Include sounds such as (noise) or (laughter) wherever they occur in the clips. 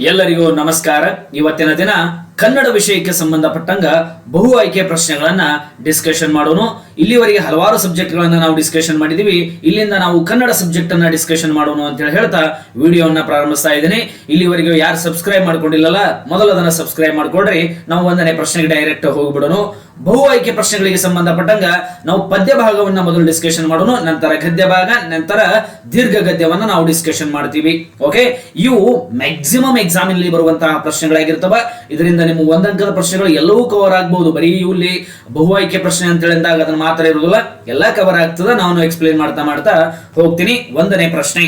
ಎಲ್ಲರಿಗೂ ನಮಸ್ಕಾರ. ಇವತ್ತಿನ ದಿನ ಕನ್ನಡ ವಿಷಯಕ್ಕೆ ಸಂಬಂಧಪಟ್ಟಂಗ ಬಹು ಆಯ್ಕೆ ಪ್ರಶ್ನೆಗಳನ್ನ ಡಿಸ್ಕಷನ್ ಮಾಡೋಣ ಇಲ್ಲಿವರೆಗೆ ಹಲವಾರು ಸಬ್ಜೆಕ್ಟ್ಗಳನ್ನ ನಾವು ಡಿಸ್ಕಷನ್ ಮಾಡಿದೀವಿ. ಇಲ್ಲಿಂದ ನಾವು ಕನ್ನಡ ಸಬ್ಜೆಕ್ಟ್ ಅನ್ನ ಡಿಸ್ಕಷನ್ ಮಾಡೋಣ ಅಂತ ಹೇಳಿ ಹೇಳ್ತಾ ವಿಡಿಯೋವನ್ನ ಪ್ರಾರಂಭಿಸ್ತಾ ಇದ್ದೀನಿ. ಇಲ್ಲಿವರೆಗೆ ಯಾರು ಸಬ್ಸ್ಕ್ರೈಬ್ ಮಾಡ್ಕೊಂಡಿಲ್ಲಲ್ಲ, ಮೊದಲು ಅದನ್ನ ಸಬ್ಸ್ಕ್ರೈಬ್ ಮಾಡ್ಕೊಡ್ರಿ. ನಾವು ಒಂದನೇ ಪ್ರಶ್ನೆಗೆ ಡೈರೆಕ್ಟ್ ಹೋಗ್ಬಿಡೋಣ. ಬಹು ಆಯ್ಕೆ ಪ್ರಶ್ನೆಗಳಿಗೆ ಸಂಬಂಧಪಟ್ಟಂಗ ನಾವು ಪದ್ಯ ಭಾಗವನ್ನ ಮೊದಲು ಡಿಸ್ಕಷನ್ ಮಾಡೋಣ, ನಂತರ ಗದ್ಯ ಭಾಗ, ನಂತರ ದೀರ್ಘ ಗದ್ಯವನ್ನ ನಾವು ಡಿಸ್ಕಷನ್ ಮಾಡ್ತೀವಿ. ಓಕೆ ಇವು ಮ್ಯಾಕ್ಸಿಮಮ್ ಎಕ್ಸಾಮ್ ಇಲ್ಲಿ ಬರುವಂತಹ ಪ್ರಶ್ನೆಗಳಾಗಿರ್ತವ. ಇದರಿಂದ ನಿಮ್ಮ ಒಂದಂಕದ ಪ್ರಶ್ನೆಗಳು ಎಲ್ಲವೂ ಕವರ್ ಆಗಬಹುದು ಬರೀ ಇಲ್ಲಿ ಬಹು ಆಯ್ಕೆ ಪ್ರಶ್ನೆ ಅಂತ ಹೇಳಿದಾಗ ಅದನ್ನ ಮಾತ್ರ ಇರುವುದಿಲ್ಲ. ಎಲ್ಲ ಕವರ್ ಆಗ್ತದ. ನಾನು ಎಕ್ಸ್ಪ್ಲೇನ್ ಮಾಡ್ತಾ ಮಾಡ್ತಾ ಹೋಗ್ತೀನಿ. ಒಂದನೇ ಪ್ರಶ್ನೆ.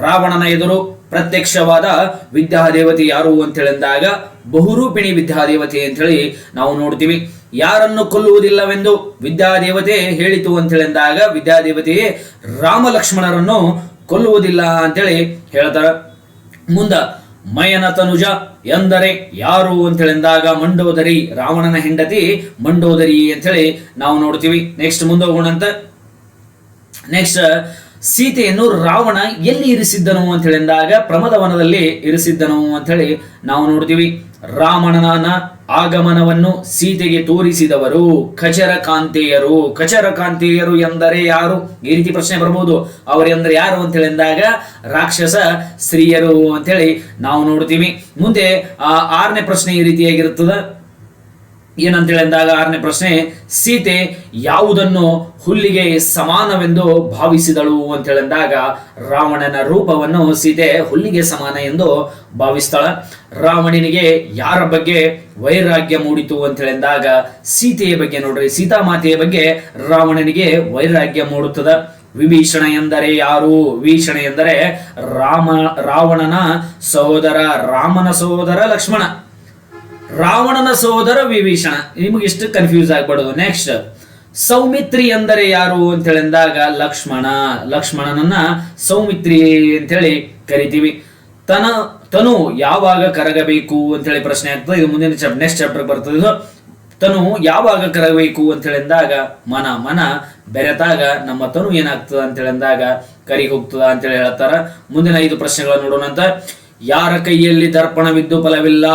ರಾವಣನ ಎದುರು ಪ್ರತ್ಯಕ್ಷವಾದ ವಿದ್ಯಾದೇವತೆ ಯಾರು ಅಂತ ಹೇಳಿದಾಗ ಬಹುರೂಪಿಣಿ ವಿದ್ಯಾದೇವತೆ ಅಂತ ಹೇಳಿ ನಾವು ನೋಡ್ತೀವಿ. ಯಾರನ್ನು ಕೊಲ್ಲುವುದಿಲ್ಲವೆಂದು ವಿದ್ಯಾದೇವತೆ ಹೇಳಿತು ಅಂತ ಹೇಳಿದಾಗ ವಿದ್ಯಾದೇವತೆಯೇ ರಾಮ ಲಕ್ಷ್ಮಣರನ್ನು ಕೊಲ್ಲುವುದಿಲ್ಲ ಅಂತೇಳಿ ಹೇಳ್ತಾರ. ಮುಂದ ಮಯನ ತನುಜ ಎಂದರೆ ಯಾರು ಅಂತ ಹೇಳಿದಾಗ ಮಂಡೋದರಿ ರಾವಣನ ಹೆಂಡತಿ ಮಂಡೋದರಿ ಅಂತ ಹೇಳಿ ನಾವು ನೋಡ್ತೀವಿ. ನೆಕ್ಸ್ಟ್ ಮುಂದೆ ಹೋಗೋಣಂತ ನೆಕ್ಸ್ಟ್ ಸೀತೆಯನ್ನು ರಾವಣ ಎಲ್ಲಿ ಇರಿಸಿದ್ದನು ಅಂತ ಹೇಳಿದಾಗ ಪ್ರಮದವನದಲ್ಲಿ ಇರಿಸಿದ್ದನು ಅಂತ ಹೇಳಿ ನಾವು ನೋಡ್ತೀವಿ. ರಾವಣನ ಆಗಮನವನ್ನು ಸೀತೆಗೆ ತೋರಿಸಿದವರು ಖಚರ ಕಾಂತೆಯರು ಎಂದರೆ ಯಾರು? ಈ ರೀತಿ ಪ್ರಶ್ನೆ ಬರಬಹುದು ಅವರೆಂದರೆ ಯಾರು ಅಂತ ಹೇಳಿದಾಗ ರಾಕ್ಷಸ ಸ್ತ್ರೀಯರು ಅಂತ ಹೇಳಿ ನಾವು ನೋಡ್ತೀವಿ. ಮುಂದೆ ಆ ಆರನೇ ಪ್ರಶ್ನೆ ಈ ರೀತಿಯಾಗಿರುತ್ತದೆ. ಏನಂತ ಹೇಳಿದಾಗ ಆರನೇ ಪ್ರಶ್ನೆ, ಸೀತೆ ಯಾವುದನ್ನು ಹುಲ್ಲಿಗೆ ಸಮಾನವೆಂದು ಭಾವಿಸಿದಳು ಅಂತ ಹೇಳಿದಾಗ ರಾವಣನ ರೂಪವನ್ನು ಸೀತೆ ಹುಲ್ಲಿಗೆ ಸಮಾನ ಎಂದು ಭಾವಿಸ್ತಾಳ. ರಾವಣನಿಗೆ ಯಾರ ಬಗ್ಗೆ ವೈರಾಗ್ಯ ಮೂಡಿತು ಅಂತ ಹೇಳಿದಾಗ ಸೀತೆಯ ಬಗ್ಗೆ ನೋಡ್ರಿ, ಸೀತಾಮಾತೆಯ ಬಗ್ಗೆ ರಾವಣನಿಗೆ ವೈರಾಗ್ಯ ಮೂಡುತ್ತದೆ. ವಿಭೀಷಣ ಎಂದರೆ ಯಾರು? ವಿಭೀಷಣ ಎಂದರೆ ರಾಮ, ರಾವಣನ ಸಹೋದರ, ರಾಮನ ಸಹೋದರ ಲಕ್ಷ್ಮಣ. ರಾವಣನ ಸಹೋದರ ವಿಭೀಷಣ. ನಿಮಗೆ ಇಷ್ಟು ಕನ್ಫ್ಯೂಸ್ ಆಗ್ಬಾರ್ದು ನೆಕ್ಸ್ಟ್ ಸೌಮಿತ್ರಿ ಎಂದರೆ ಯಾರು ಅಂತ ಹೇಳಿದಾಗ ಲಕ್ಷ್ಮಣ. ಲಕ್ಷ್ಮಣನನ್ನ ಸೌಮಿತ್ರಿ ಅಂತೇಳಿ ಕರಿತೀವಿ. ತನ, ತನು ಯಾವಾಗ ಕರಗಬೇಕು ಅಂತ ಹೇಳಿ ಪ್ರಶ್ನೆ ಆಗ್ತದೆ. ಇದು ಮುಂದಿನ ಚಾಪ್ ನೆಕ್ಸ್ಟ್ ಚಾಪ್ಟರ್ ಬರ್ತದೆ ಇದು. ತನು ಯಾವಾಗ ಕರಗಬೇಕು ಅಂತ ಹೇಳಿದಾಗ ಮನ ಮನ ಬೆರೆತಾಗ ನಮ್ಮ ತನು ಏನಾಗ್ತದ ಅಂತ ಹೇಳಿದಾಗ ಕರಿ ಹೋಗ್ತದ ಅಂತ ಹೇಳಿ ಹೇಳ್ತಾರ. ಮುಂದಿನ ಐದು ಪ್ರಶ್ನೆಗಳನ್ನು ನೋಡೋಣ ಅಂತ ಯಾರ ಕೈಯಲ್ಲಿ ದರ್ಪಣವಿದ್ದು ಫಲವಿಲ್ಲ?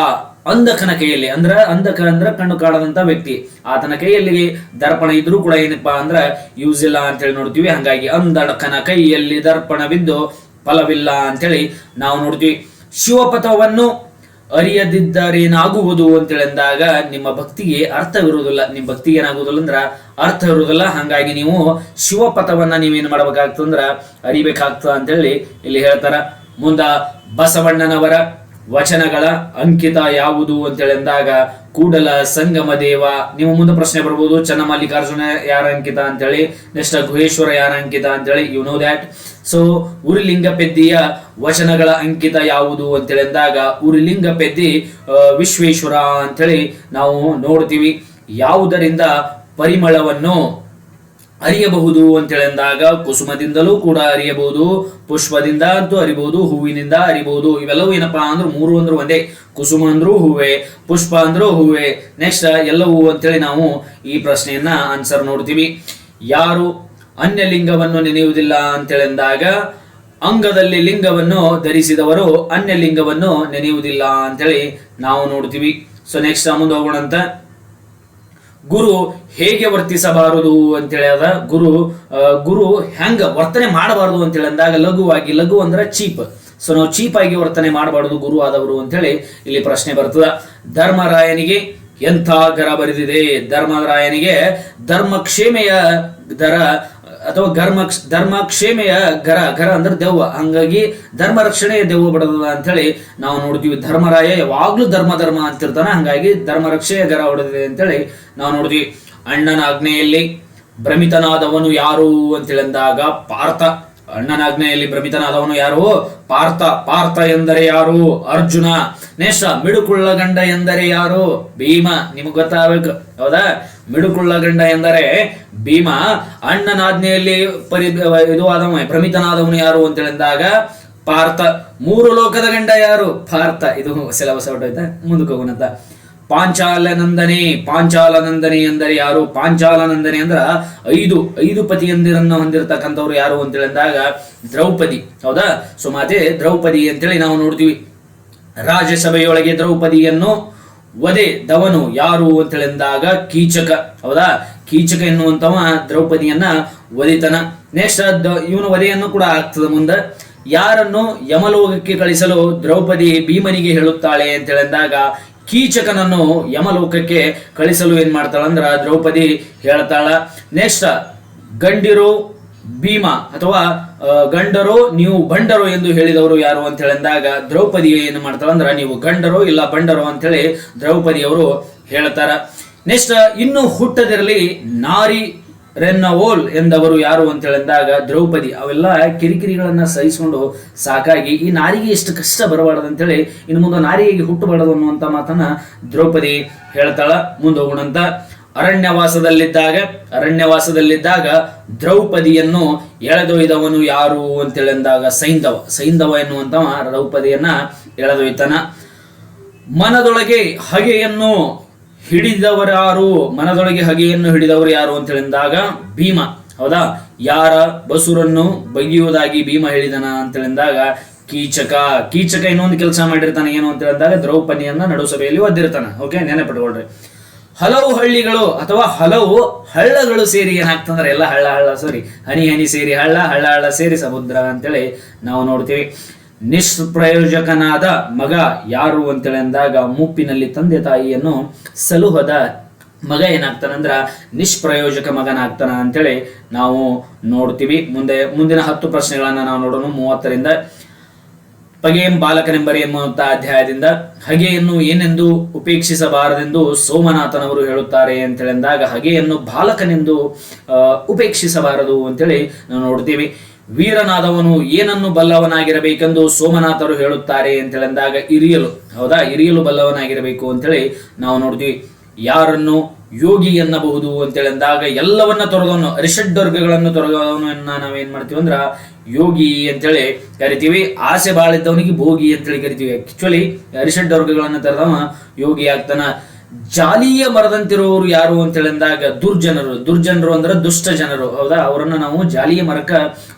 ಅಂಧಕನ ಕೈಯಲ್ಲಿ, ಅಂದ್ರ ಅಂಧಕ ಅಂದ್ರ ಕಣ್ಣು ಕಾಣದಂತ ವ್ಯಕ್ತಿ. ಆತನ ಕೈಯಲ್ಲಿ ದರ್ಪಣ ಇದ್ರೂ ಕೂಡ ಏನಪ್ಪಾ ಅಂದ್ರ ಯೂಸ್ ಇಲ್ಲ ಅಂತ ಹೇಳಿ ನೋಡ್ತೀವಿ. ಹಂಗಾಗಿ ಅಂಧಕನ ಕೈಯಲ್ಲಿ ದರ್ಪಣವಿದ್ದು ಫಲವಿಲ್ಲ ಅಂತೇಳಿ ನಾವು ನೋಡ್ತೀವಿ. ಶಿವಪಥವನ್ನು ಅರಿಯದಿದ್ದರೇನಾಗುವುದು ಅಂತ ಅಂದಾಗ ನಿಮ್ಮ ಭಕ್ತಿಗೆ ಅರ್ಥವಿರುವುದಿಲ್ಲ. ನಿಮ್ಮ ಭಕ್ತಿಗೆ ಏನಾಗುವುದಿಲ್ಲ ಅಂದ್ರ ಅರ್ಥ ಇರುವುದಿಲ್ಲ. ಹಂಗಾಗಿ ನೀವು ಶಿವಪಥವನ್ನ ನೀವೇನು ಮಾಡ್ಬೇಕಾಗ್ತದಂದ್ರ ಅರಿಬೇಕಾಗ್ತದ ಅಂತೇಳಿ ಇಲ್ಲಿ ಹೇಳ್ತಾರ. ಮುಂದ ಬಸವಣ್ಣನವರ ವಚನಗಳ ಅಂಕಿತ ಯಾವುದು ಅಂತೇಳಿ ಅಂದಾಗ ಕೂಡಲ ಸಂಗಮ ದೇವ. ನಿಮ್ಮ ಮುಂದೆ ಪ್ರಶ್ನೆ ಬರ್ಬೋದು ಚನ್ನಮಲ್ಲಿಕಾರ್ಜುನ ಯಾರ ಅಂಕಿತ ಅಂತೇಳಿ, ನೆಕ್ಸ್ಟ್ ಗುಹೇಶ್ವರ ಯಾರ ಅಂಕಿತ ಅಂತೇಳಿ you know that so Urilinga ಪೆದ್ದಿಯ ವಚನಗಳ ಅಂಕಿತ ಯಾವುದು ಅಂತ ಅಂದಾಗ ಉರಿಲಿಂಗ ಪೆದ್ದಿ ವಿಶ್ವೇಶ್ವರ ಅಂತೇಳಿ ನಾವು ನೋಡ್ತೀವಿ. ಯಾವುದರಿಂದ ಪರಿಮಳವನ್ನು ಅರಿಯಬಹುದು ಅಂತ ಹೇಳಿದಾಗ ಕುಸುಮದಿಂದಲೂ ಕೂಡ ಅರಿಯಬಹುದು, ಪುಷ್ಪದಿಂದ ಅಂತೂ ಅರಿಬಹುದು ಹೂವಿನಿಂದ ಅರಿಬಹುದು ಇವೆಲ್ಲವೂ ಏನಪ್ಪಾ ಅಂದ್ರೆ ಮೂರು ಅಂದ್ರೆ ಒಂದೇ. ಕುಸುಮ ಅಂದ್ರೂ ಹೂವೆ, ಪುಷ್ಪ ಅಂದ್ರೂ ಹೂವೆ. ನೆಕ್ಸ್ಟ್ ಎಲ್ಲವೂ ಅಂತೇಳಿ ನಾವು ಈ ಪ್ರಶ್ನೆಯನ್ನ ಆನ್ಸರ್ ನೋಡ್ತೀವಿ. ಯಾರು ಅನ್ಯ ಲಿಂಗವನ್ನು ನೆನೆಯುವುದಿಲ್ಲ ಅಂತ ಹೇಳಿದಾಗ ಅಂಗದಲ್ಲಿ ಲಿಂಗವನ್ನು ಧರಿಸಿದವರು ಅನ್ಯ ಲಿಂಗವನ್ನು ನೆನೆಯುವುದಿಲ್ಲ ಅಂತೇಳಿ ನಾವು ನೋಡ್ತೀವಿ. ಸೊ ನೆಕ್ಸ್ಟ್ ಮುಂದೆ ಹೋಗೋಣ ಅಂತ ಗುರು ಹೇಗೆ ವರ್ತಿಸಬಾರದು ಅಂತೇಳಿ ಅದ ಗುರು ಗುರು ಹೆಂಗ ವರ್ತನೆ ಮಾಡಬಾರದು ಅಂತೇಳಿ ಅಂದಾಗ ಲಘುವಾಗಿ, ಲಘು ಅಂದ್ರೆ ಚೀಪ್. ಸೊ ನಾವು ಚೀಪ್ ಆಗಿ ವರ್ತನೆ ಮಾಡಬಾರದು ಗುರು ಆದವರು ಅಂತೇಳಿ ಇಲ್ಲಿ ಪ್ರಶ್ನೆ ಬರ್ತದ. ಧರ್ಮರಾಯನಿಗೆ ಎಂಥ ಗರ ಬರೆದಿದೆ? ಧರ್ಮರಾಯನಿಗೆ ಧರ್ಮಕ್ಷೇಮೆಯ ದರ ಅಥವಾ ಧರ್ಮ ಧರ್ಮಕ್ಷೇಮೆಯ ಗರ ಗರ ಅಂದ್ರೆ ದೆವ್ವ. ಹಂಗಾಗಿ ಧರ್ಮ ರಕ್ಷಣೆಯ ದೆವ್ವ ಬಡದ ಅಂತೇಳಿ ನಾವು ನೋಡ್ತೀವಿ. ಧರ್ಮರಾಯ ಯಾವಾಗ್ಲೂ ಧರ್ಮ ಧರ್ಮ ಅಂತಿರ್ತಾನೆ. ಹಂಗಾಗಿ ಧರ್ಮ ರಕ್ಷೆಯ ಗರ ಹೊಡೆದಿದೆ ಅಂತೇಳಿ ನಾವು ನೋಡಿದ್ವಿ ಅಣ್ಣನ ಆಜ್ಞೆಯಲ್ಲಿ ಭ್ರಮಿತನಾದವನು ಯಾರು ಅಂತೇಳಿ ಅಂದಾಗ ಪಾರ್ಥ. ಅಣ್ಣನ ಆಜ್ಞೆಯಲ್ಲಿ ಭ್ರಮಿತನಾದವನು ಯಾರು? ಪಾರ್ಥ. ಪಾರ್ಥ ಎಂದರೆ ಯಾರು? ಅರ್ಜುನ. ನೇಷ ಮಿಡುಕುಳ್ಳ ಗಂಡ ಎಂದರೆ ಯಾರು? ಭೀಮ. ನಿಮಗೆ ಗೊತ್ತಾಗಬೇಕು. ಹೌದಾ? ಮಿಡುಕುಳ್ಳ ಗಂಡ ಎಂದರೆ ಭೀಮ. ಅಣ್ಣನ ಆಜ್ಞೆಯಲ್ಲಿ ಪರಿ ಇದು ಆದವ ಭ್ರಮಿತನಾದವನು ಯಾರು ಅಂತ ಹೇಳಿದಾಗ ಪಾರ್ಥ. ಮೂರು ಲೋಕದ ಗಂಡ ಯಾರು? ಪಾರ್ಥ. ಇದು ಸಿಲೆಬಸ್ ಹೊರಟೋಯ್ತಾ? ಮುಂದಕ್ಕೆ ಹೋಗೋಣಂತ. ಪಾಂಚಾಲನಂದನೆ ಪಾಂಚಾಲನಂದನೆ ಎಂದರೆ ಯಾರು? ಪಾಂಚಾಲನಂದನೆ ಅಂದ್ರ ಐದು ಐದು ಪತಿಯಂದಿರನ್ನ ಹೊಂದಿರತಕ್ಕಂಥವ್ರು ಯಾರು ಅಂತ ಅಂದಾಗ ದ್ರೌಪದಿ. ಹೌದಾ? ಸುಮಾತೆ ದ್ರೌಪದಿ ಅಂತೇಳಿ ನಾವು ನೋಡ್ತೀವಿ. ರಾಜ್ಯಸಭೆಯೊಳಗೆ ದ್ರೌಪದಿಯನ್ನು ವಧೆದವನು ಯಾರು ಅಂತ ಹೇಳಿದಾಗ ಕೀಚಕ. ಹೌದಾ? ಕೀಚಕ ಎನ್ನುವಂತವ ದ್ರೌಪದಿಯನ್ನ ವಧಿತನ. ನೆಕ್ಸ್ಟ್ ಇವನು ವಧೆಯನ್ನು ಕೂಡ ಆಗ್ತದ ಮುಂದೆ. ಯಾರನ್ನು ಯಮಲೋಕಕ್ಕೆ ಕಳಿಸಲು ದ್ರೌಪದಿ ಭೀಮನಿಗೆ ಹೇಳುತ್ತಾಳೆ ಅಂತ ಹೇಳಿದಾಗ ಕೀಚಕನನ್ನು ಯಮಲೋಕಕ್ಕೆ ಕಳಿಸಲು ಏನ್ ಮಾಡ್ತಾಳಂದ್ರ ದ್ರೌಪದಿ ಹೇಳ್ತಾಳ, ನೆಕ್ಸ್ಟ್ ಗಂಡಿರು ಭೀಮ ಅಥವಾ ಗಂಡರು ನೀವು ಬಂಡರು ಎಂದು ಹೇಳಿದವರು ಯಾರು ಅಂತ ಹೇಳಿದಾಗ ದ್ರೌಪದಿ ಏನು ಮಾಡ್ತಾಳಂದ್ರ ನೀವು ಗಂಡರು ಇಲ್ಲ ಬಂಡರು ಅಂತೇಳಿ ದ್ರೌಪದಿಯವರು ಹೇಳ್ತಾರ. ನೆಕ್ಸ್ಟ್ ಇನ್ನು ಹುಟ್ಟದಿರಲಿ ನಾರಿ ರೆನ್ನವೋಲ್ ಎಂದವರು ಯಾರು ಅಂತ ಹೇಳಿದಾಗ ದ್ರೌಪದಿ. ಅವೆಲ್ಲ ಕಿರಿಕಿರಿಗಳನ್ನ ಸಹಿಸಿಕೊಂಡು ಸಾಕಾಗಿ ಈ ನಾರಿಗೆ ಇಷ್ಟು ಕಷ್ಟ ಬರಬಾರದು ಅಂತೇಳಿ ಇನ್ನು ಮುಂದೆ ನಾರಿಗೆ ಹುಟ್ಟಬಾರದು ಅನ್ನುವಂತ ಮಾತನ್ನ ದ್ರೌಪದಿ ಹೇಳ್ತಾಳ. ಮುಂದೆ ಹೋಗೋಣಂತ. ಅರಣ್ಯವಾಸದಲ್ಲಿದ್ದಾಗ ಅರಣ್ಯವಾಸದಲ್ಲಿದ್ದಾಗ ದ್ರೌಪದಿಯನ್ನು ಎಳೆದೊಯ್ದವನು ಯಾರು ಅಂತೇಳಿದಾಗ ಸೈಂಧವ. ಸೈಂಧವ ಎನ್ನುವಂತವ ದ್ರೌಪದಿಯನ್ನ ಎಳೆದೊಯ್ತಾನ. ಮನದೊಳಗೆ ಹಗೆಯನ್ನು ಹಿಡಿದವರಾರು ಮನದೊಳಗೆ ಹಗೆಯನ್ನು ಹಿಡಿದವರು ಯಾರು ಅಂತ ಹೇಳಿದಾಗ ಭೀಮ. ಹೌದಾ? ಯಾರ ಬಸುರನ್ನು ಬಗೆಯುವುದಾಗಿ ಭೀಮ ಹೇಳಿದನ ಅಂತ ಹೇಳಿದಾಗ ಕೀಚಕ. ಕೀಚಕ ಇನ್ನೊಂದು ಕೆಲಸ ಮಾಡಿರ್ತಾನೆ ಏನು ಅಂತ ಹೇಳಿದಾಗ ದ್ರೌಪದಿಯನ್ನ ನಡುಸಭೆಯಲ್ಲಿ ಒದ್ದಿರ್ತಾನೆ. ಓಕೆ ನೆನಪಿಟ್ಕೊಳ್ರಿ. ಹಲವು ಹಳ್ಳಿಗಳು ಅಥವಾ ಹಲವು ಹಳ್ಳಗಳು ಸೇರಿ ಏನಾಗ್ತಂದ್ರೆ ಎಲ್ಲ ಹಳ್ಳ ಹಳ್ಳ ಸಾರಿ. ಹನಿ ಹನಿ ಸೇರಿ ಹಳ್ಳ ಹಳ್ಳ ಹಳ್ಳ ಸೇರಿ ಸಮುದ್ರ ಅಂತೇಳಿ ನಾವು ನೋಡ್ತೀವಿ. ನಿಷ್ಪ್ರಯೋಜಕನಾದ ಮಗ ಯಾರು ಅಂತೇಳಿ ಅಂದಾಗ ಮುಪ್ಪಿನಲ್ಲಿ ತಂದೆ ತಾಯಿಯನ್ನು ಸಲುಹದ ಮಗ ಏನಾಗ್ತಾನಂದ್ರ ನಿಷ್ಪ್ರಯೋಜಕ ಮಗನಾಗ್ತಾನ ಅಂತೇಳಿ ನಾವು ನೋಡ್ತೀವಿ. ಮುಂದೆ, ಮುಂದಿನ ಹತ್ತು ಪ್ರಶ್ನೆಗಳನ್ನ ನಾವು ನೋಡೋಣ. ಮೂವತ್ತರಿಂದ ಪಗೆಯಂ ಬಾಲಕನೆಂಬರಿ ಎಂಬಂತ ಅಧ್ಯಾಯದಿಂದ ಹಗೆಯನ್ನು ಏನೆಂದು ಉಪೇಕ್ಷಿಸಬಾರದೆಂದು ಸೋಮನಾಥನವರು ಹೇಳುತ್ತಾರೆ ಅಂತೇಳಿ ಅಂದಾಗ ಹಗೆಯನ್ನು ಬಾಲಕನೆಂದು ಉಪೇಕ್ಷಿಸಬಾರದು ಅಂತೇಳಿ ನಾವು ನೋಡ್ತೀವಿ. ವೀರನಾದವನು ಏನನ್ನು ಬಲ್ಲವನಾಗಿರಬೇಕೆಂದು ಸೋಮನಾಥರು ಹೇಳುತ್ತಾರೆ ಅಂತೇಳಂದಾಗ ಇರಿಯಲು ಹೌದಾ? ಇರಿಯಲು ಬಲ್ಲವನಾಗಿರಬೇಕು ಅಂತೇಳಿ ನಾವು ನೋಡ್ತೀವಿ. ಯಾರನ್ನು? ಯೋಗಿ ಎನ್ನಬಹುದು ಅಂತೇಳಿ ಅಂದಾಗ ಎಲ್ಲವನ್ನ ತೊರೆದವನು ಅರಿಷಡ್ವರ್ಗಗಳನ್ನು ತೊರೆದವನನ್ನ ನಾವೇನ್ ಮಾಡ್ತೀವಿ ಅಂದ್ರ ಯೋಗಿ ಅಂತೇಳಿ ಕರಿತೀವಿ. ಆಸೆ ಬಾಳಿದ್ದವನಿಗೆ ಭೋಗಿ ಅಂತೇಳಿ ಕರಿತೀವಿ. ಆಕ್ಚುಲಿ ಅರಿಷಡ್ವರ್ಗಗಳನ್ನು ತೊರೆದವ ಯೋಗಿ ಆಗ್ತಾನ. ಜಾಲಿಯ ಮರದಂತಿರುವವರು ಯಾರು ಅಂತ ಅಂದಾಗ ದುರ್ಜನರು. ದುರ್ಜನರು ಅಂದ್ರೆ ದುಷ್ಟ ಜನರು. ಹೌದಾ? ಅವರನ್ನ ನಾವು ಜಾಲಿಯ ಮರಕ್ಕ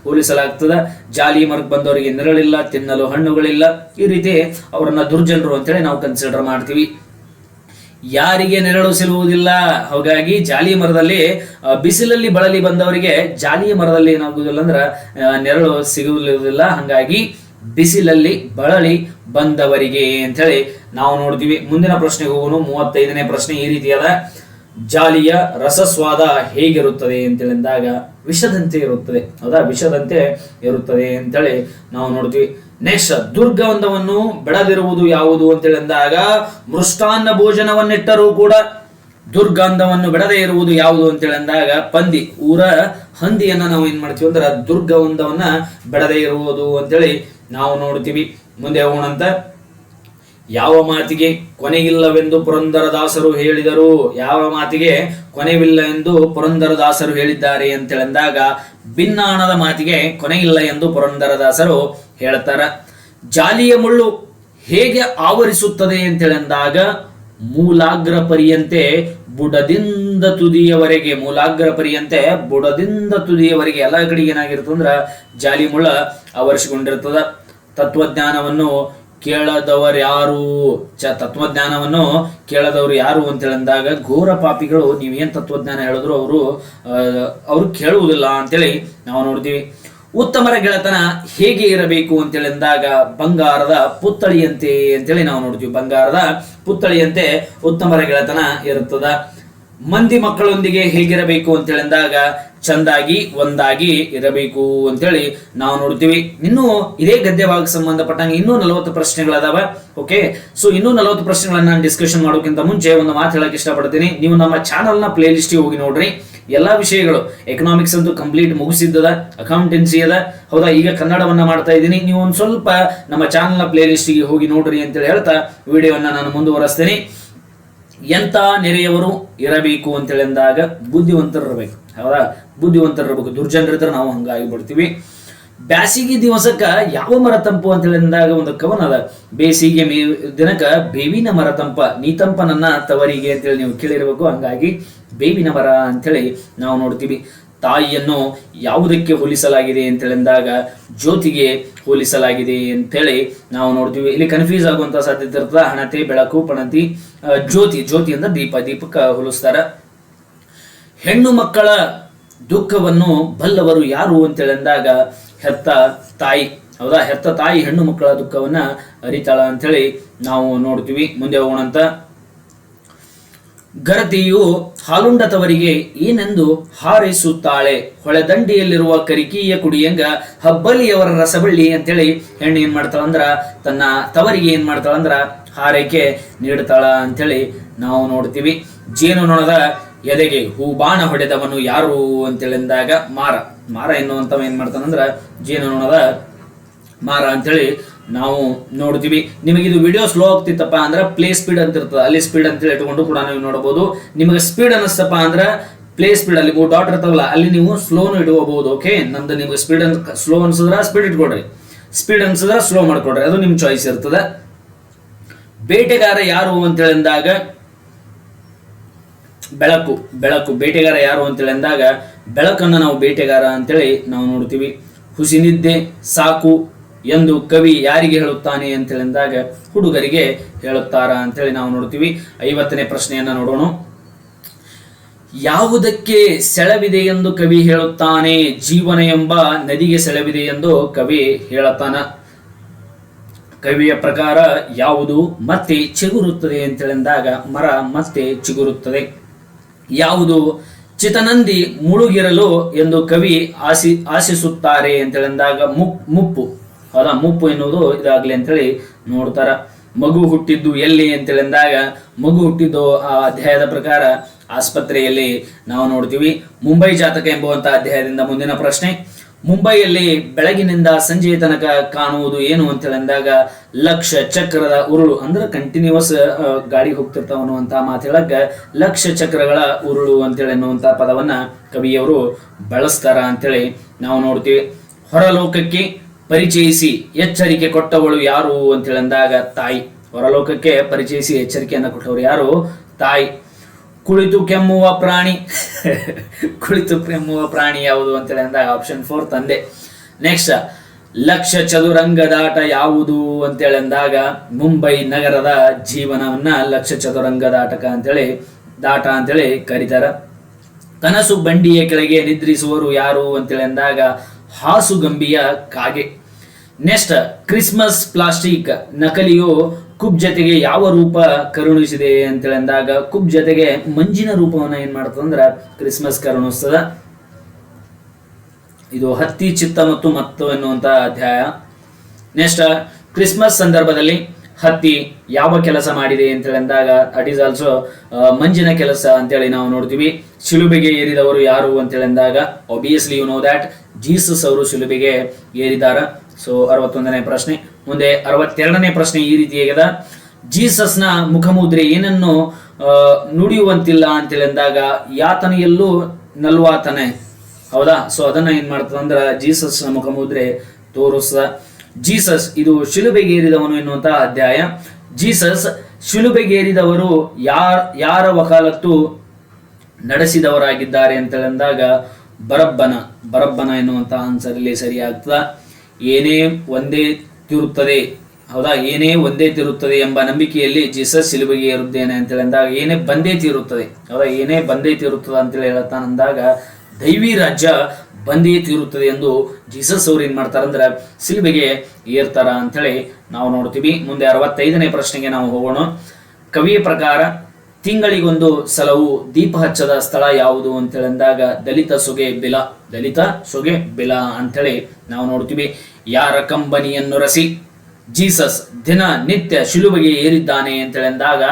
ಹೋಲಿಸಲಾಗ್ತದ. ಜಾಲಿಯ ಮರಕ್ ಬಂದವರಿಗೆ ನೆರಳಿಲ್ಲ, ತಿನ್ನಲು ಹಣ್ಣುಗಳಿಲ್ಲ. ಈ ರೀತಿ ಅವರನ್ನ ದುರ್ಜನರು ಅಂತೇಳಿ ನಾವು ಕನ್ಸಿಡರ್ ಮಾಡ್ತೀವಿ. ಯಾರಿಗೆ ನೆರಳು ಸಿಗುವುದಿಲ್ಲ? ಹಾಗಾಗಿ ಜಾಲಿ ಮರದಲ್ಲಿ ಬಿಸಿಲಲ್ಲಿ ಬಳಲಿ ಬಂದವರಿಗೆ ಜಾಲಿಯ ಮರದಲ್ಲಿ ಏನಾಗುವುದಿಲ್ಲ ಅಂದ್ರೆ ನೆರಳು ಸಿಗುವುದಿಲ್ಲ. ಹಂಗಾಗಿ ಬಿಸಿಲಲ್ಲಿ ಬಳಲಿ ಬಂದವರಿಗೆ ಅಂತೇಳಿ ನಾವು ನೋಡ್ತೀವಿ. ಮುಂದಿನ ಪ್ರಶ್ನೆಗೆ ಹೋಗೋಣ. ಮೂವತ್ತೈದನೇ ಪ್ರಶ್ನೆ ಈ ರೀತಿಯಾದ, ಜಾಲಿಯ ರಸಸ್ವಾದ ಹೇಗಿರುತ್ತದೆ ಅಂತೇಳಿದಾಗ ವಿಷದಂತೆ ಇರುತ್ತದೆ. ಹೌದಾ? ವಿಷದಂತೆ ಇರುತ್ತದೆ ಅಂತೇಳಿ ನಾವು ನೋಡ್ತೀವಿ. ನೆಕ್ಸ್ಟ್ ದುರ್ಗಂಧವನ್ನು ಬೆಳೆದಿರುವುದು ಯಾವುದು ಅಂತೇಳಿದಾಗ ಮೃಷ್ಟಾನ್ನ ಭೋಜನವನ್ನಿಟ್ಟರೂ ಕೂಡ ದುರ್ಗಂಧವನ್ನು ಬೆಳೆದೇ ಇರುವುದು ಯಾವುದು ಅಂತ ಅಂದಾಗ ಪಂದಿ, ಊರ ಹಂದಿಯನ್ನ ನಾವು ಏನ್ ಮಾಡ್ತೀವಿ ಅಂದ್ರೆ ದುರ್ಗಂಧವನ್ನ ಬೆಳೆದೇ ಇರುವುದು ಅಂತೇಳಿ ನಾವು ನೋಡ್ತೀವಿ ಮುಂದೆ ಹೋಗೋಣಂತ ಯಾವ ಮಾತಿಗೆ ಕೊನೆಯಿಲ್ಲವೆಂದು ಪುರಂದರದಾಸರು ಹೇಳಿದರು. ಯಾವ ಮಾತಿಗೆ ಕೊನೆವಿಲ್ಲ ಎಂದು ಪುರಂದರದಾಸರು ಹೇಳಿದ್ದಾರೆ ಅಂತೇಳಿದಾಗ ಭಿನ್ನಾಣದ ಮಾತಿಗೆ ಕೊನೆಯಿಲ್ಲ ಎಂದು ಪುರಂದರದಾಸರು ಹೇಳ್ತಾರ. ಜಾಲಿಯ ಮುಳ್ಳು ಹೇಗೆ ಆವರಿಸುತ್ತದೆ ಅಂತೇಳಿದಾಗ ಮೂಲಾಗ್ರ ಪರಿಯಂತೆ ಬುಡದಿಂದ ತುದಿಯವರೆಗೆ ಮೂಲಾಗ್ರ ಪರಿಯಂತೆ ಬುಡದಿಂದ ತುದಿಯವರೆಗೆ ಎಲ್ಲ ಕಡೆಗೆ ಏನಾಗಿರ್ತದೆ ಅಂದ್ರ ಜಾಲಿ ಮುಳ್ಳ ಆವರಿಸಿಕೊಂಡಿರ್ತದ. ತತ್ವಜ್ಞಾನವನ್ನು ಕೇಳದವರ್ಯಾರು ಚ, ತತ್ವಜ್ಞಾನವನ್ನು ಕೇಳದವರು ಯಾರು ಅಂತ ಹೇಳಿದಾಗ ಘೋರ ಪಾಪಿಗಳು, ನೀವೇನ್ ತತ್ವಜ್ಞಾನ ಹೇಳಿದ್ರು ಅವರು ಅವ್ರು ಕೇಳುವುದಿಲ್ಲ ಅಂತೇಳಿ ನಾವು ನೋಡ್ತೀವಿ. ಉತ್ತಮರ ಗೆಳೆತನ ಹೇಗೆ ಇರಬೇಕು ಅಂತೇಳಿ ಅಂದಾಗ ಬಂಗಾರದ ಪುತ್ತಳಿಯಂತೆ ಅಂತೇಳಿ ನಾವು ನೋಡ್ತೀವಿ. ಬಂಗಾರದ ಪುತ್ತಳಿಯಂತೆ ಉತ್ತಮರ ಗೆಳೆತನ ಇರುತ್ತದ. ಮಂದಿ ಮಕ್ಕಳೊಂದಿಗೆ ಹೇಗಿರಬೇಕು ಅಂತೇಳಿ ಅಂದಾಗ ಚಂದಾಗಿ, ಒಂದಾಗಿ ಇರಬೇಕು ಅಂತೇಳಿ ನಾವು ನೋಡ್ತೀವಿ. ಇನ್ನು ಇದೇ ಗದ್ಯ ಭಾಗಕ್ಕೆ ಸಂಬಂಧಪಟ್ಟಂಗೆ ಇನ್ನೂ ನಲವತ್ತು ಪ್ರಶ್ನೆಗಳದಾವ. ಓಕೆ ಸೊ ಇನ್ನೂ ನಲವತ್ತು ಪ್ರಶ್ನೆಗಳನ್ನ ನಾನು ಡಿಸ್ಕಷನ್ ಮಾಡೋಕ್ಕಿಂತ ಮುಂಚೆ ಒಂದು ಮಾತು ಹೇಳಕ್ಕೆ ಇಷ್ಟಪಡ್ತೀನಿ. ನೀವು ನಮ್ಮ ಚಾನಲ್ನ ಪ್ಲೇ ಲಿಸ್ಟಿಗೆ ಹೋಗಿ ನೋಡ್ರಿ. ಎಲ್ಲಾ ವಿಷಯಗಳು. ಎಕನಾಮಿಕ್ಸ್ ಅಂತೂ ಕಂಪ್ಲೀಟ್ ಮುಗಿಸಿದ್ದದ ಅಕೌಂಟೆನ್ಸಿ ಅದ. ಹೌದಾ, ಈಗ ಕನ್ನಡವನ್ನ ಮಾಡ್ತಾ ಇದ್ದೀನಿ. ನೀವು ಒಂದು ಸ್ವಲ್ಪ ನಮ್ಮ ಚಾನಲ್ನ ಪ್ಲೇ ಲಿಸ್ಟಿಗೆ ಹೋಗಿ ನೋಡ್ರಿ ಅಂತೇಳಿ ಹೇಳ್ತಾ ವಿಡಿಯೋವನ್ನ ನಾನು ಮುಂದುವರೆಸ್ತೇನೆ. ಎಂತ ನೆರೆಯವರು ಇರಬೇಕು ಅಂತೇಳಿ ಅಂದಾಗ ಬುದ್ಧಿವಂತರಿರ್ಬೇಕು ಹೌದಾ ಬುದ್ಧಿವಂತರಿರಬೇಕು ದುರ್ಜನರಿದ್ರೆ ನಾವು ಹಂಗಾಗಿ ಬಿಡ್ತೀವಿ. ಬ್ಯಾಸಿಗೆ ದಿವಸಕ್ಕ ಯಾವ ಮರ ತಂಪು ಅಂತ ಅಂದಾಗ ಒಂದು ಕವನ ಅದ. ಬೇಸಿಗೆ ಮೇ ದಿನಕ ಬೇವಿನ ಮರ ತಂಪ ನೀ ತಂಪ ನನ್ನ ತವರಿಗೆ ಅಂತೇಳಿ ನೀವು ಕೇಳಿರ್ಬೇಕು. ಹಂಗಾಗಿ ಬೇವಿನ ಮರ ಅಂತೇಳಿ ನಾವು ನೋಡ್ತೀವಿ. ತಾಯಿಯನ್ನು ಯಾವುದಕ್ಕೆ ಹೋಲಿಸಲಾಗಿದೆ ಅಂತೇಳಿದಾಗ ಜ್ಯೋತಿಗೆ ಹೋಲಿಸಲಾಗಿದೆ ಅಂತೇಳಿ ನಾವು ನೋಡ್ತೀವಿ. ಇಲ್ಲಿ ಕನ್ಫ್ಯೂಸ್ ಆಗುವಂಥ ಸಾಧ್ಯತೆ ಇರ್ತದೆ. ಹಣತೆ, ಬೆಳಕು, ಪಣತಿ ಜ್ಯೋತಿ ಜ್ಯೋತಿ ಅಂದ್ರೆ ದೀಪ ದೀಪಕ್ಕೆ ಹೋಲಿಸ್ತಾರ. ಹೆಣ್ಣು ಮಕ್ಕಳ ದುಃಖವನ್ನು ಬಲ್ಲವರು ಯಾರು ಅಂತೇಳಿದಾಗ ಹೆತ್ತ ತಾಯಿ. ಹೌದಾ? ಹೆತ್ತ ತಾಯಿ ಹೆಣ್ಣು ಮಕ್ಕಳ ದುಃಖವನ್ನ ಅರಿತಾಳ ಅಂಥೇಳಿ ನಾವು ನೋಡ್ತೀವಿ. ಮುಂದೆ ಹೋಗೋಣಂತ. ಗರತಿಯು ಹಾಲುಂಡತವರಿಗೆ ಏನೆಂದು ಹಾರೈಸುತ್ತಾಳೆ? ಹೊಳೆದಂಡಿಯಲ್ಲಿರುವ ಕರಿಕೀಯ ಕುಡಿಯಂಗ ಹಬ್ಬಲಿಯವರ ರಸಬಳ್ಳಿ ಅಂತೇಳಿ ಹೆಣ್ಣು ಏನ್ ಮಾಡ್ತಾಳಂದ್ರ ತನ್ನ ತವರಿಗೆ ಏನ್ ಮಾಡ್ತಾಳಂದ್ರ ಹಾರೈಕೆ ನೀಡ್ತಾಳ ಅಂತೇಳಿ ನಾವು ನೋಡ್ತೀವಿ. ಜೇನುನೊಣದ ಎದೆಗೆ ಹೂಬಾಣ ಹೊಡೆದವನು ಯಾರು ಅಂತೇಳಿದಾಗ ಮಾರ. ಮಾರ ಎನ್ನುವಂತವ ಏನ್ ಮಾಡ್ತಾನಂದ್ರ ಜೇನುನೊಣದ ಮಾರ ಅಂತೇಳಿ ನಾವು ನೋಡ್ತೀವಿ. ನಿಮಗೆ ಇದು ವಿಡಿಯೋ ಸ್ಲೋ ಆಗ್ತಿತ್ತಪ್ಪ ಅಂದ್ರೆ ಪ್ಲೇ ಸ್ಪೀಡ್ ಅಂತ ಇರ್ತದೆ. ಅಲ್ಲಿ ಸ್ಪೀಡ್ ಅಂತೇಳಿ ಇಟ್ಕೊಂಡು ಕೂಡ ನೀವು ನೋಡಬಹುದು ನಿಮಗೆ ಸ್ಪೀಡ್ ಅನ್ನಿಸ್ತಪ್ಪ ಅಂದ್ರೆ ಪ್ಲೇ ಸ್ಪೀಡ್ ಅಲ್ಲಿ ಮೂರು ಡಾಟ್ ಇರ್ತಾವಲ್ಲ, ಅಲ್ಲಿ ನೀವು ಸ್ಲೋನು ಇಟ್ಕೋಬಹುದು ಓಕೆ ನಮ್ದು ನಿಮಗೆ ಸ್ಪೀಡ್ ಅಂತ ಸ್ಲೋ ಅನ್ಸಿದ್ರೆ ಸ್ಪೀಡ್ ಇಟ್ಕೊಡ್ರಿ ಸ್ಪೀಡ್ ಅನ್ಸಿದ್ರೆ ಸ್ಲೋ ಮಾಡ್ಕೊಡ್ರಿ ಅದು ನಿಮ್ಮ ಚಾಯ್ಸ್ ಇರ್ತದೆ. ಬೇಟೆಗಾರ ಯಾರು ಅಂತ ಅಂದಾಗ ಬೆಳಕು ಬೆಳಕು. ಬೇಟೆಗಾರ ಯಾರು ಅಂತ ಅಂದಾಗ ಬೆಳಕನ್ನು ನಾವು ಬೇಟೆಗಾರ ಅಂತೇಳಿ ನಾವು ನೋಡ್ತೀವಿ. ಹುಸಿನಿದ್ದೆ, ಸಾಕು ಎಂದು ಕವಿ ಯಾರಿಗೆ ಹೇಳುತ್ತಾನೆ ಅಂತೇಳಿದಾಗ ಹುಡುಗರಿಗೆ ಹೇಳುತ್ತಾರ ಅಂತೇಳಿ ನಾವು ನೋಡ್ತೀವಿ. ಐವತ್ತನೇ ಪ್ರಶ್ನೆಯನ್ನ ನೋಡೋಣ. ಯಾವುದಕ್ಕೆ ಸೆಳವಿದೆ ಎಂದು ಕವಿ ಹೇಳುತ್ತಾನೆ, ಜೀವನ ಎಂಬ ನದಿಗೆ ಸೆಳವಿದೆ ಎಂದು ಕವಿ ಹೇಳುತ್ತಾನ. ಕವಿಯ ಪ್ರಕಾರ ಯಾವುದು ಮತ್ತೆ ಚಿಗುರುತ್ತದೆ ಅಂತೇಳಿದಾಗ ಮರ ಮತ್ತೆ ಚಿಗುರುತ್ತದೆ. ಯಾವುದು ಚಿತನಂದಿ ಮುಳುಗಿರಲು ಎಂದು ಕವಿ ಆಸಿ, ಆಶಿಸುತ್ತಾರೆ ಅಂತೇಳಿದಾಗ ಮುಪ್ ಮುಪ್ಪು. ಹೌದಾ ಮುಪ್ಪು ಎನ್ನುವುದು ಇದಾಗ್ಲಿ ಅಂತೇಳಿ ನೋಡ್ತಾರ. ಮಗು ಹುಟ್ಟಿದ್ದು ಎಲ್ಲಿ ಅಂತೇಳಿ ಅಂದಾಗ, ಮಗು ಹುಟ್ಟಿದ್ದು ಆ ಅಧ್ಯಾಯದ ಪ್ರಕಾರ ಆಸ್ಪತ್ರೆಯಲ್ಲಿ ನಾವು ನೋಡ್ತೀವಿ. ಮುಂಬೈ ಜಾತಕ ಎಂಬುವಂತಹ ಅಧ್ಯಾಯದಿಂದ ಮುಂದಿನ ಪ್ರಶ್ನೆ. ಮುಂಬೈಯಲ್ಲಿ ಬೆಳಗಿನಿಂದ ಸಂಜೆಯ ತನಕ ಕಾಣುವುದು ಏನು ಅಂತೇಳಿ ಅಂದಾಗ, ಲಕ್ಷ ಚಕ್ರದ ಉರುಳು ಅಂದ್ರೆ ಕಂಟಿನ್ಯೂಸ್ ಗಾಡಿ ಹೋಗ್ತಿರ್ತಾವ ಅನ್ನುವಂತಹ ಮಾತು ಹೇಳಕ್ಕ ಲಕ್ಷ ಚಕ್ರಗಳ ಉರುಳು ಅಂತೇಳಿ ಅನ್ನುವಂತ ಪದವನ್ನ ಕವಿಯವರು ಬಳಸ್ತಾರ ಅಂತೇಳಿ ನಾವು ನೋಡ್ತೀವಿ. ಹೊರಲೋಕಕ್ಕೆ ಪರಿಚಯಿಸಿ ಎಚ್ಚರಿಕೆ ಕೊಟ್ಟವಳು ಯಾರು ಅಂತ ಹೇಳಿದಾಗ ತಾಯಿ. ಹೊರಲೋಕಕ್ಕೆ ಪರಿಚಯಿಸಿ ಎಚ್ಚರಿಕೆಯನ್ನು ಕೊಟ್ಟವರು ಯಾರು? ತಾಯಿ. ಕುಳಿತು ಕೆಮ್ಮುವ ಪ್ರಾಣಿ. (laughs) ಕುಳಿತು ಕೆಮ್ಮುವ ಪ್ರಾಣಿ ಯಾವುದು ಅಂತೇಳಿ ಅಂದಾಗ ಆಪ್ಷನ್ ಫೋರ್ ತಂದೆ. ನೆಕ್ಸ್ಟ್ ಲಕ್ಷ ಚದುರಂಗದಾಟ ಯಾವುದು ಅಂತೇಳಿ ಅಂದಾಗ ಮುಂಬೈ ನಗರದ ಜೀವನವನ್ನ ಲಕ್ಷ ಚದುರಂಗದಾಟಕ ಅಂತೇಳಿ, ದಾಟ ಅಂತೇಳಿ ಕರೀತಾರ. ಕನಸು ಬಂಡಿಯ ಕೆಳಗೆ ನಿದ್ರಿಸುವರು ಯಾರು ಅಂತೇಳಿ ಅಂದಾಗ ಹಾಸುಗಂಬಿಯ ಕಾಗೆ. ನೆಕ್ಸ್ಟ್ ಕ್ರಿಸ್ಮಸ್ ಪ್ಲಾಸ್ಟಿಕ್ ನಕಲಿಯು ಕುಬ್ ಜೊತೆಗೆ ಯಾವ ರೂಪ ಕರುಣಿಸಿದೆ ಅಂತೇಳಿ ಅಂದಾಗ ಕುಬ್ ಜೊತೆಗೆ ಮಂಜಿನ ರೂಪವನ್ನ ಏನ್ ಮಾಡ್ತದಂದ್ರ ಕ್ರಿಸ್ಮಸ್ ಕರುಣಿಸ್ತದ. ಇದು ಹತ್ತಿ, ಚಿತ್ತ ಮತ್ತು ಮತ್ತು ಎನ್ನುವಂತ ಅಧ್ಯಾಯ. ನೆಕ್ಸ್ಟ್ ಕ್ರಿಸ್ಮಸ್ ಸಂದರ್ಭದಲ್ಲಿ ಹತ್ತಿ ಯಾವ ಕೆಲಸ ಮಾಡಿದೆ ಅಂತೇಳಿ ಅಂದಾಗ ಅಟ್ ಈಸ್ ಆಲ್ಸೋ ಮಂಜಿನ ಕೆಲಸ ಅಂತೇಳಿ ನಾವು ನೋಡ್ತೀವಿ. ಶಿಲುಬೆಗೆ ಏರಿದವರು ಯಾರು ಅಂತೇಳಿ ಅಂದಾಗ obviously you know that Jesus ಅವರು ಶಿಲುಬೆಗೆ ಏರಿದಾರ. ಸೊ ಅರವತ್ತೊಂದನೇ ಪ್ರಶ್ನೆ. ಮುಂದೆ ಅರವತ್ತೆರಡನೇ ಪ್ರಶ್ನೆ ಈ ರೀತಿಯಾಗಿದೆ ಜೀಸಸ್ನ ಮುಖಮುದ್ರೆ ಏನನ್ನು ನುಡಿಯುವಂತಿಲ್ಲ ಅಂತೇಳಿ ಅಂದಾಗ ಯಾತನೆಯಲ್ಲೂ ನಲ್ವಾತನೆ. ಹೌದಾ? ಸೊ ಅದನ್ನ ಏನ್ ಮಾಡ್ತದ ಅಂದ್ರ ಜೀಸಸ್ ಮುಖಮುದ್ರೆ ತೋರಿಸ ಜೀಸಸ್ ಇದು ಶಿಲುಬೆಗೇರಿದವನು ಎನ್ನುವಂತಹ ಅಧ್ಯಾಯ. ಜೀಸಸ್ ಶಿಲುಬೆಗೇರಿದವರು ಯಾರ ಯಾರ ವಕಾಲತ್ತು ನಡೆಸಿದವರಾಗಿದ್ದಾರೆ ಅಂತ ಅಂದಾಗ ಬರಬ್ಬನ ಬರಬ್ಬನ ಎನ್ನುವಂತಹ ಆನ್ಸರ್ ಇಲ್ಲಿ ಸರಿಯಾಗ್ತದ. ಏನೇ ಒಂದೇ ತಿರುತ್ತದೆ, ಹೌದಾ? ಏನೇ ಒಂದೇ ತಿರುತ್ತದೆ ಎಂಬ ನಂಬಿಕೆಯಲ್ಲಿ ಜೀಸಸ್ ಸಿಲುಬೆಗೆ ಏರುತ್ತೇನೆ ಅಂತೇಳಿ ಅಂದಾಗ ಏನೇ ಬಂದೇ ತೀರುತ್ತದೆ, ಹೌದಾ? ಏನೇ ಬಂದೇ ತೀರುತ್ತದೆ ಅಂತೇಳಿ ಹೇಳ್ತಾನಂದಾಗ ದೈವಿ ರಾಜ್ಯ ಬಂದೇ ತೀರುತ್ತದೆ ಎಂದು ಜೀಸಸ್ ಅವ್ರು ಮಾಡ್ತಾರೆ ಮಾಡ್ತಾರಂದ್ರೆ ಸಿಲುಬೆಗೆ ಏರ್ತಾರ ಅಂತೇಳಿ ನಾವು ನೋಡ್ತೀವಿ. ಮುಂದೆ ಅರವತ್ತೈದನೇ ಪ್ರಶ್ನೆಗೆ ನಾವು ಹೋಗೋಣ. ಕವಿಯ ಪ್ರಕಾರ ತಿಂಗಳಿಗೊಂದು ಸಲವು ದೀಪ ಹಚ್ಚದ ಸ್ಥಳ ಯಾವುದು ಅಂತೇಳಿ ಅಂದಾಗ ದಲಿತ ಸೊಗೆ ಬಿಲ, ದಲಿತ ಸೊಗೆ ಬಿಲ ಅಂತೇಳಿ ನಾವು ನೋಡ್ತೀವಿ. ಯಾರ ಕಂಬನಿಯನ್ನು ರಸಿ, ಜೀಸಸ್ ದಿನ ನಿತ್ಯ ಶಿಲುಬೆಗೆ ಏರಿದ್ದಾನೆ ಅಂತೇಳಂದಾಗ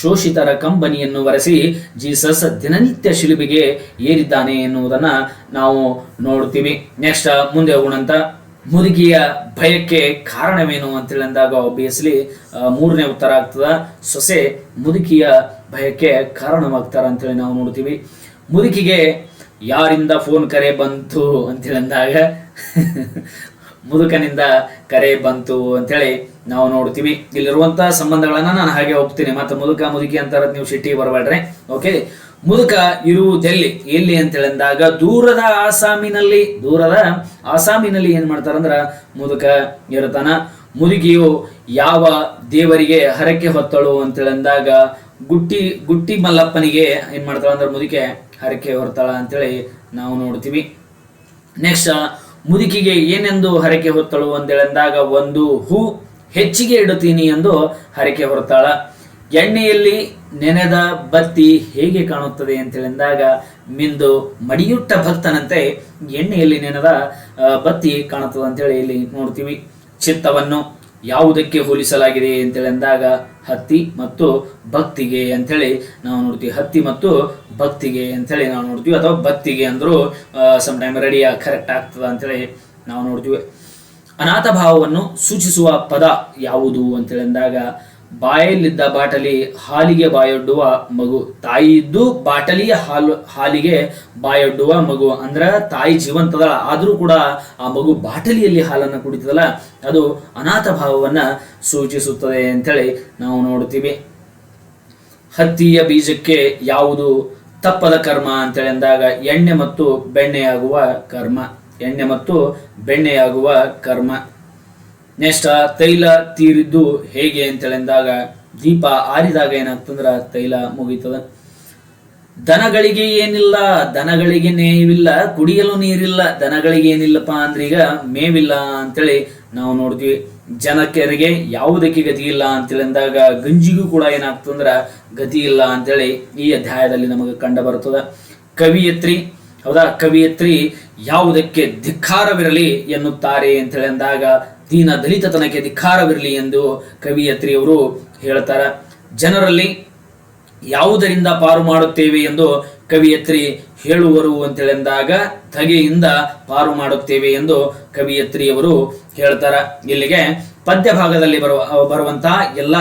ಶೋಷಿತರ ಕಂಬನಿಯನ್ನು ಒರೆಸಿ ಜೀಸಸ್ ದಿನನಿತ್ಯ ಶಿಲುಬೆಗೆ ಏರಿದ್ದಾನೆ ಎನ್ನುವುದನ್ನು ನಾವು ನೋಡ್ತೀವಿ. ನೆಕ್ಸ್ಟ್ ಮುಂದೆ ಹೋಗೋಣಂತ. ಮುದುಕಿಯ ಭಯಕ್ಕೆ ಕಾರಣವೇನು ಅಂತೇಳಿ ಅಂದಾಗ ಆಬ್ವಿಯಸ್ಲಿ ಮೂರನೇ ಉತ್ತರ ಆಗ್ತದ. ಸೊಸೆ ಮುದುಕಿಯ ಭಯಕ್ಕೆ ಕಾರಣವಾಗ್ತಾರ ಅಂತೇಳಿ ನಾವು ನೋಡ್ತೀವಿ. ಮುದುಕಿಗೆ ಯಾರಿಂದ ಫೋನ್ ಕರೆ ಬಂತು ಅಂತೇಳಿ ಅಂದಾಗ, (laughs) ಮುದುಕನಿಂದ ಕರೆ ಬಂತು ಅಂತೇಳಿ ನಾವು ನೋಡ್ತೀವಿ. ಇಲ್ಲಿರುವಂತಹ ಸಂಬಂಧಗಳನ್ನ ನಾನು ಹಾಗೆ ಹೋಗ್ತೀನಿ ಮತ್ತೆ ಮುದುಕ ಮುದುಕಿ ಅಂತಾರದ್ ನೀವು ಸಿಟ್ಟಿಗೆ ಬರಬೇಡ್ರಿ. ಓಕೆ ಮುದುಕ ಇರುವುದೆಲ್ಲಿ? ಎಲ್ಲಿ ಅಂತ ಹೇಳಿದಾಗ, ದೂರದ ಆಸಾಮಿನಲ್ಲಿ ದೂರದ ಆಸಾಮಿನಲ್ಲಿ ಏನ್ ಮಾಡ್ತಾರಂದ್ರ, ಮುದುಕ ಇರ್ತಾನ ಮುದುಕಿಯು ಯಾವ ದೇವರಿಗೆ ಹರಕೆ ಹೊತ್ತಳು ಅಂತ ಹೇಳಿದಾಗ, ಗುಟ್ಟಿ ಗುಟ್ಟಿ ಮಲ್ಲಪ್ಪನಿಗೆ ಏನ್ ಮಾಡ್ತಾಳ ಅಂದ್ರೆ, ಮುದುಕೆ ಹರಕೆ ಹೊರ್ತಾಳ ಅಂತೇಳಿ ನಾವು ನೋಡ್ತೀವಿ. ನೆಕ್ಸ್ಟ್ ಮುದುಕಿಗೆ ಏನೆಂದು ಹರಕೆ ಹೊತ್ತಳು ಅಂತೇಳಿದಾಗ ಒಂದು ಹೂ ಹೆಚ್ಚಿಗೆ ಇಡುತ್ತೀನಿ ಎಂದು ಹರಕೆ ಹೊರತಾಳ. ಎಣ್ಣೆಯಲ್ಲಿ ನೆನೆದ ಬತ್ತಿ ಹೇಗೆ ಕಾಣುತ್ತದೆ ಅಂತೇಳಿದಾಗ ಮಿಂದು ಮಡಿಯುಟ್ಟ ಭಕ್ತನಂತೆ ಎಣ್ಣೆಯಲ್ಲಿ ನೆನೆದ ಬತ್ತಿ ಕಾಣುತ್ತದೆ ಅಂತೇಳಿ ಇಲ್ಲಿ ನೋಡ್ತೀವಿ. ಚಿತ್ತವನ್ನು ಯಾವುದಕ್ಕೆ ಹೋಲಿಸಲಾಗಿದೆ ಅಂತೇಳಿ ಅಂದಾಗ ಹತ್ತಿ ಮತ್ತು ಭಕ್ತಿಗೆ ಅಂತೇಳಿ ನಾವು ನೋಡ್ತೀವಿ. ಹತ್ತಿ ಮತ್ತು ಭಕ್ತಿಗೆ ಅಂತೇಳಿ ನಾವು ನೋಡ್ತೀವಿ. ಅಥವಾ ಭಕ್ತಿಗೆ ಅಂದರೂ ಸಮ್ ಟೈಮ್ ರೆಡಿ ಕರೆಕ್ಟ್ ಆಗ್ತದ ಅಂತೇಳಿ ನಾವು ನೋಡ್ತೀವಿ. ಅನಾಥ ಭಾವವನ್ನು ಸೂಚಿಸುವ ಪದ ಯಾವುದು ಅಂತೇಳಿ ಅಂದಾಗ ಬಾಯಲ್ಲಿದ್ದ ಬಾಟಲಿ ಹಾಲಿಗೆ ಬಾಯೊಡ್ಡುವ ಮಗು. ತಾಯಿ ಇದ್ದು ಬಾಟಲಿಯ ಹಾಲು, ಹಾಲಿಗೆ ಬಾಯೊಡ್ಡುವ ಮಗು. ಅಂದ್ರ ತಾಯಿ ಜೀವಂತದಳ. ಆದ್ರೂ ಕೂಡ ಆ ಮಗು ಬಾಟಲಿಯಲ್ಲಿ ಹಾಲನ್ನು ಕುಡಿತದಲ್ಲ, ಅದು ಅನಾಥ ಭಾವವನ್ನ ಸೂಚಿಸುತ್ತದೆ ಅಂತೇಳಿ ನಾವು ನೋಡ್ತೀವಿ. ಹತ್ತಿಯ ಬೀಜಕ್ಕೆ ಯಾವುದು ತಪ್ಪದ ಕರ್ಮ ಅಂತೇಳಿ ಅಂದಾಗ ಎಣ್ಣೆ ಮತ್ತು ಬೆಣ್ಣೆಯಾಗುವ ಕರ್ಮ. ಎಣ್ಣೆ ಮತ್ತು ಬೆಣ್ಣೆಯಾಗುವ ಕರ್ಮ. ನೆಕ್ಸ್ಟ್ ತೈಲ ತೀರಿದ್ದು ಹೇಗೆ ಅಂತೇಳಿ ಅಂದಾಗ ದೀಪ ಆರಿದಾಗ ಏನಾಗ್ತಂದ್ರ ತೈಲ ಮುಗೀತದ. ದನಗಳಿಗೆ ಏನಿಲ್ಲ, ದನಗಳಿಗೆ ಮೇವಿಲ್ಲ, ಕುಡಿಯಲು ನೀರಿಲ್ಲ, ದನಗಳಿಗೆ ಏನಿಲ್ಲಪ್ಪ ಅಂದ್ರೆ ಈಗ ಮೇವಿಲ್ಲ ಅಂತೇಳಿ ನಾವು ನೋಡ್ತೀವಿ. ಜನಕೆರಿಗೆ ಯಾವುದಕ್ಕೆ ಗತಿ ಇಲ್ಲ ಅಂತೇಳಿ ಅಂದಾಗ ಗಂಜಿಗೂ ಕೂಡ ಏನಾಗ್ತಂದ್ರ ಗತಿ ಇಲ್ಲ ಅಂತೇಳಿ ಈ ಅಧ್ಯಾಯದಲ್ಲಿ ನಮಗೆ ಕಂಡು ಬರ್ತದ. ಕವಿಯತ್ರಿ ಹೌದಾ? ಕವಿಯತ್ರಿ, ಯಾವುದಕ್ಕೆ ಧಿಕ್ಕಾರವಿರಲಿ ಎನ್ನುತ್ತಾರೆ ಅಂತೇಳಿ ಅಂದಾಗ ದೀನ ದಲಿತತನಕ್ಕೆ ಧಿಕ್ಕಾರವಿರಲಿ ಎಂದು ಕವಿಯತ್ರಿಯವರು ಹೇಳ್ತಾರ. ಜನರಲ್ಲಿ ಯಾವುದರಿಂದ ಪಾರು ಮಾಡುತ್ತೇವೆ ಎಂದು ಕವಿಯತ್ರಿ ಹೇಳುವರು ಅಂತೇಳಿದಾಗ ಧಗೆಯಿಂದ ಪಾರು ಮಾಡುತ್ತೇವೆ ಎಂದು ಕವಿಯತ್ರಿಯವರು ಹೇಳ್ತಾರ. ಇಲ್ಲಿಗೆ ಪದ್ಯ ಭಾಗದಲ್ಲಿ ಬರುವ, ಬರುವಂತಹ ಎಲ್ಲ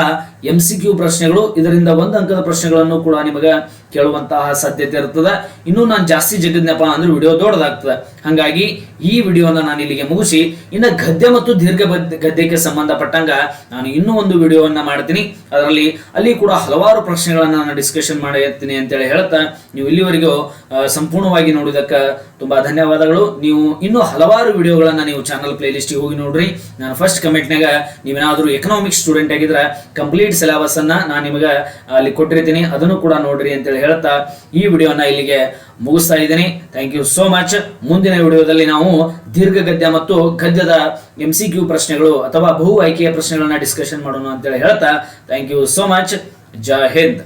ಎಂ ಸಿ ಕ್ಯೂ ಪ್ರಶ್ನೆಗಳು, ಇದರಿಂದ ಒಂದು ಅಂಕದ ಪ್ರಶ್ನೆಗಳನ್ನು ಕೂಡ ನಿಮಗೆ ಕೇಳುವಂತಹ ಸಾಧ್ಯತೆ ಇರ್ತದೆ ಇನ್ನೂ ನಾನು ಜಾಸ್ತಿ ಜಗದ್ನಪ್ಪ ಅಂದ್ರೆ ವಿಡಿಯೋ ದೊಡ್ಡದಾಗ್ತದೆ. ಹಾಗಾಗಿ ಈ ವಿಡಿಯೋನ ನಾನು ಇಲ್ಲಿಗೆ ಮುಗಿಸಿ, ಇನ್ನು ಗದ್ಯ ಮತ್ತು ದೀರ್ಘ ಗದ್ಯಕ್ಕೆ ಸಂಬಂಧಪಟ್ಟಂಗ ನಾನು ಇನ್ನೂ ಒಂದು ವಿಡಿಯೋವನ್ನ ಮಾಡ್ತೀನಿ. ಅದರಲ್ಲಿ ಅಲ್ಲಿ ಕೂಡ ಹಲವಾರು ಪ್ರಶ್ನೆಗಳನ್ನ ನಾನು ಡಿಸ್ಕಷನ್ ಮಾಡಿರ್ತೀನಿ ಅಂತೇಳಿ ಹೇಳ್ತಾ, ನೀವು ಇಲ್ಲಿವರೆಗೂ ಸಂಪೂರ್ಣವಾಗಿ ನೋಡಿದಕ್ಕೆ ತುಂಬಾ ಧನ್ಯವಾದಗಳು. ನೀವು ಇನ್ನೂ ಹಲವಾರು ವಿಡಿಯೋಗಳನ್ನ ನೀವು ಚಾನಲ್ ಪ್ಲೇ ಲಿಸ್ಟಿಗೆ ಹೋಗಿ ನೋಡ್ರಿ. ನಾನು ಫಸ್ಟ್ ಕಮೆಂಟ್ನಾಗ ನೀವೇನಾದ್ರೂ ಎಕನಾಮಿಕ್ಸ್ ಸ್ಟೂಡೆಂಟ್ ಆಗಿದ್ರೆ ಕಂಪ್ಲೀಟ್ ಸಿಲೆಬಸ್ ಅನ್ನ ನಾನು ನಿಮಗೆ ಅಲ್ಲಿ ಕೊಟ್ಟಿರ್ತೀನಿ. ಅದನ್ನು ಕೂಡ ನೋಡ್ರಿ ಅಂತೇಳಿ ಹೇಳ್ತಾ ಈ ವಿಡಿಯೋನ ಇಲ್ಲಿಗೆ ಮುಗಿಸ್ತಾ ಇದ್ದೀನಿ. ಥ್ಯಾಂಕ್ ಯು ಸೋ ಮಚ್ ಮುಂದಿನ ವಿಡಿಯೋದಲ್ಲಿ ನಾವು ದೀರ್ಘ ಗದ್ಯ ಮತ್ತು ಗದ್ಯದ ಎಂ ಸಿ ಕ್ಯೂ ಪ್ರಶ್ನೆಗಳು ಅಥವಾ ಬಹು ಆಯ್ಕೆಯ ಪ್ರಶ್ನೆಗಳನ್ನ ಡಿಸ್ಕಷನ್ ಮಾಡೋಣ ಅಂತೇಳಿ ಹೇಳ್ತಾ. Thank you so much Jai Hind